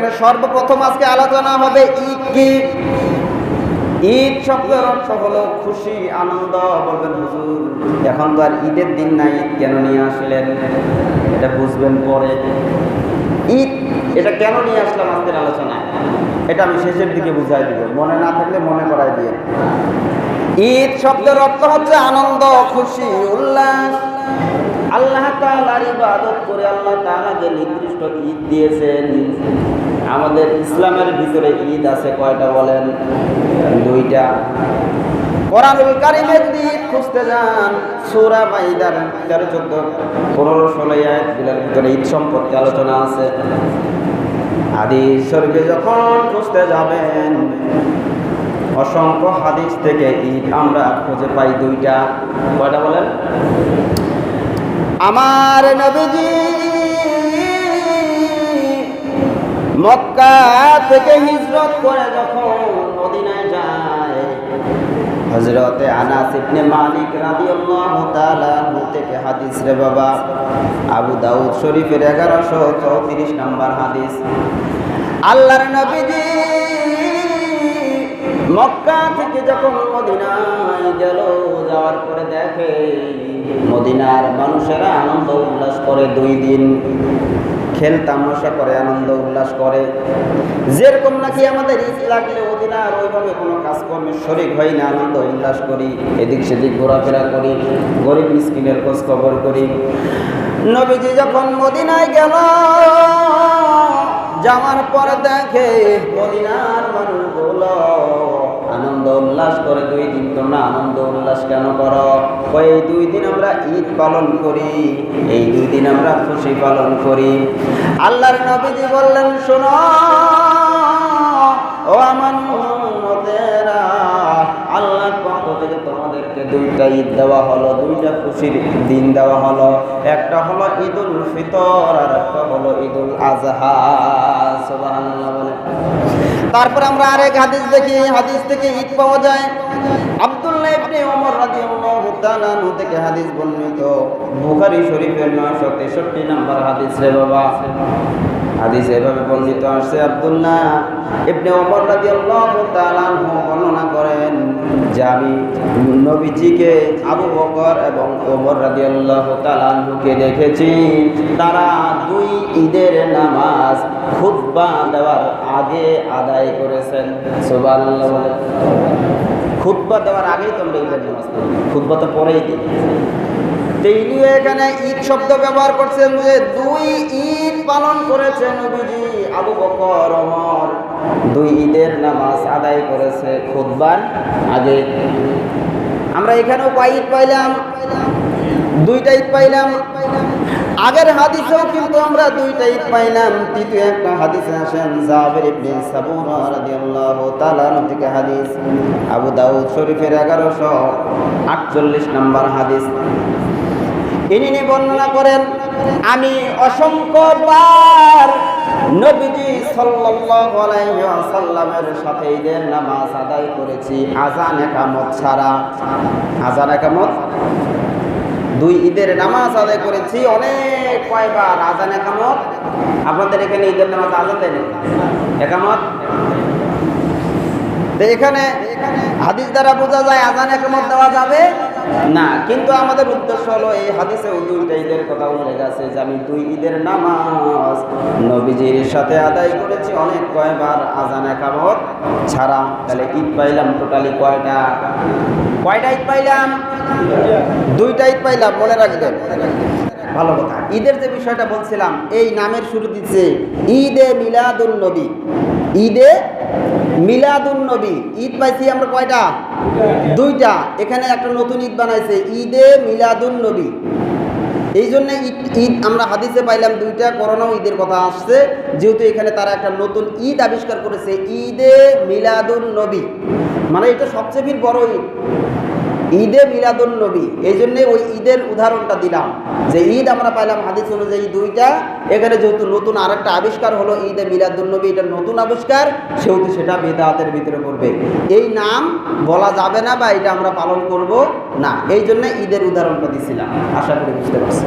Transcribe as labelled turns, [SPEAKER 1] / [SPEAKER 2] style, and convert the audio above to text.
[SPEAKER 1] সর্বপ্রথম আজকে আলোচনা হবে ঈদ কি? ঈদ শব্দের অর্থ হলো খুশি, আনন্দ, বলবেন, হুজুর, এখন তো আর ঈদের দিন নাই, ঈদ কেন নিয়ে আসলেন? এটা বুঝবেন পরে। ঈদ, এটা কেন নিয়ে আসলাম আজকের আলোচনায়? এটা আমি শেষের দিকে বুঝাই দিব। মনে না থাকলে মনে করাই দিয়ে। ঈদ শব্দের অর্থ হচ্ছে আনন্দ, খুশি, উল্লাস। আল্লাহ তাআলার ইবাদত করে আল্লাহ তাআলা যে নির্দিষ্ট ঈদ দিয়েছেন, আমাদের ইসলামের ভিতরে ঈদ আছে কয়টা বলেন? দুইটা। কোরআনুল কারিমে যদি ঈদ খুঁজতে যান, সূরা মাইদার তেরো, চোদ্দ, পনেরো, ষোলো আয়াতগুলোর ভিতরে ঈদ সম্পর্কে আলোচনা আছে। হাদিস শরীফে যখন খুঁজতে যাবেন, অসংখ্য হাদিস থেকে ঈদ আমরা খুঁজে পাই দুইটা। কয়টা বলেন? আমার নবীজি মক্কা থেকে হিজরত করে যখন মদিনায় যায় হজরতে আনাস ইবনে মালিক রাদিয়াল্লাহু তাআলা থেকে হাদিস রে বাবা, আবু দাউদ শরীফের 1134 নম্বর হাদিস। আল্লাহর নবীজি মক্কা থেকে যখন মদিনায় গেল, যাওয়ার পরে দেখে মদিনার মানুষেরা আনন্দ উল্লাস করে দুই দিন। খেল তামাশা করে, আনন্দ উল্লাস করে। যেরকম নাকি আমাদের ঈদ লাগলে মদিনার ওইভাবে কোনো কাজকর্মে শরিক হই না, আনন্দ উল্লাস করি, এদিক সেদিক ঘোরাফেরা করি, গরিব মিসকিনের খোঁজ খবর করি। নবীজি যখন মদিনায় গেল, যাওয়ার পর দেখে মদিনার মানুষগুলো আনন্দ উল্লাস করে, দুই দিন তোমরা আনন্দ উল্লাস কেন করো? ওই দুই দিন আমরা ঈদ পালন করি, এই দুই দিন আমরা খুশি পালন করি। আল্লাহর নবীজি বললেন, শোনো দুইটা ঈদ দেওয়া হলো, দুইটা খুশির দিন দেওয়া হলো। একটা হলো ঈদুল ফিতর, আর একটা হলো ঈদুল আজহা। বলে তারপর আমরা আরেক হাদিস দেখি, হাদিস থেকে ঈদ পাওয়া যায়। আব্দুল্লাহ ইবনে ওমর রাদিয়াল্লাহু তাআলা থেকে হাদিস বর্ণিত। বুখারী শরীফের 963 নম্বর হাদিস রে বাবা। হাদিস এভাবে বর্ণিত আসছে, আব্দুল্লাহ ইবনে ওমর রাদিয়াল্লাহু তাআলা বর্ণনা করেন যে আমি নবীজিকে আবু বকর এবং ওমর রাজি আল্লাহ তালুকে দেখেছি। তারা দুই ঈদের নামাজ খুব দেওয়ার আগে আদায় করেছেন। সুবহানাল্লাহ। বলে খুতবা দেওয়ার আগেই তোমরা ঈদের নামাজ খুতবা তো পরেই দিই তিনি এখানে ঈদ শব্দ ব্যবহার করছেন যে দুই ঈদ পালন করেছে নবীজি, আবু বকর, ওমর। দুই ঈদের নামাজ আদায় করেছে খুতবার আগে আমরা এখানেও কয় ঈদ পাইলাম? দুইটা ঈদ পাইলাম। আগের হাদিসেও কিন্তু আমরা দুইটা ঈদ পাইলাম। তৃতীয় একটা হাদিসে আসেন জাবের ইবনে সাবুরা রাদিয়াল্লাহু তাআলা থেকে হাদিস। আবু দাউদ শরীফের 1148 নম্বর হাদিস। ইনি বর্ণনা করেন, আমি অসংখ্যবার নবীজি ওয়াসাল্লামের সাথে ঈদের নামাজ আদায় করেছি। আজান একামত ছাড়া। আজান একামত? দুই ঈদের নামাজ আদায় করেছি, অনেক কয়বার। আজান একামত? আপনাদের এখানে ঈদের নামাজ আজান দেন একামত? তো এখানে হাদিস দ্বারা বোঝা যায় আজান একমত দেওয়া যাবে? না, কিন্তু আমাদের উদ্দেশ্য হলো এই হাদিসে দুইটা ঈদের কথা উল্লেখ আছে যে আমি দুই ঈদের নামাজ নবীজির সাথে আদায় করেছি অনেক কয়বার আজান একামত ছাড়া। তাহলে ঈদ পাইলাম টোটালি কয়টা? কয়টা ঈদ পাইলাম? দুইটা ঈদ পাইলাম, মনে রাখবেন। ভালো কথা। ঈদের যে বিষয়টা বলছিলাম, এই নামের শুরু দিচ্ছে ঈদে মিলাদুল নবী। ঈদে মিলাদুন নবী। ঈদ পাইছি আমরা কয়টা? দুইটা। এখানে একটা নতুন ঈদ বানাইছে, ঈদে মিলাদুন নবী। এই জন্য ঈদ ঈদ আমরা হাদিসে পাইলাম দুইটা, করোনাও ঈদের কথা আসছে। যেহেতু এখানে তারা একটা নতুন ঈদ আবিষ্কার করেছে, ঈদে মিলাদুন নবী। মানে এটা সবচেয়ে বড় ঈদ। ঈদে মিলাদুল নবী এই জন্যে ওই ঈদের উদাহরণটা দিলাম। যে ঈদ আমরা পাইলাম হাদিস অনুযায়ী দুইটা, এখানে যেহেতু নতুন আরেকটা আবিষ্কার হলো ঈদে মিলাদুল নবী, এটা নতুন আবিষ্কার, সেহেতু সেটা বেদাতের ভিতরে পড়বে। এই নাম বলা যাবে না বা এটা আমরা পালন করব না এই জন্য ঈদের উদাহরণটা দিছিলাম। আশা করি বুঝতে পারছি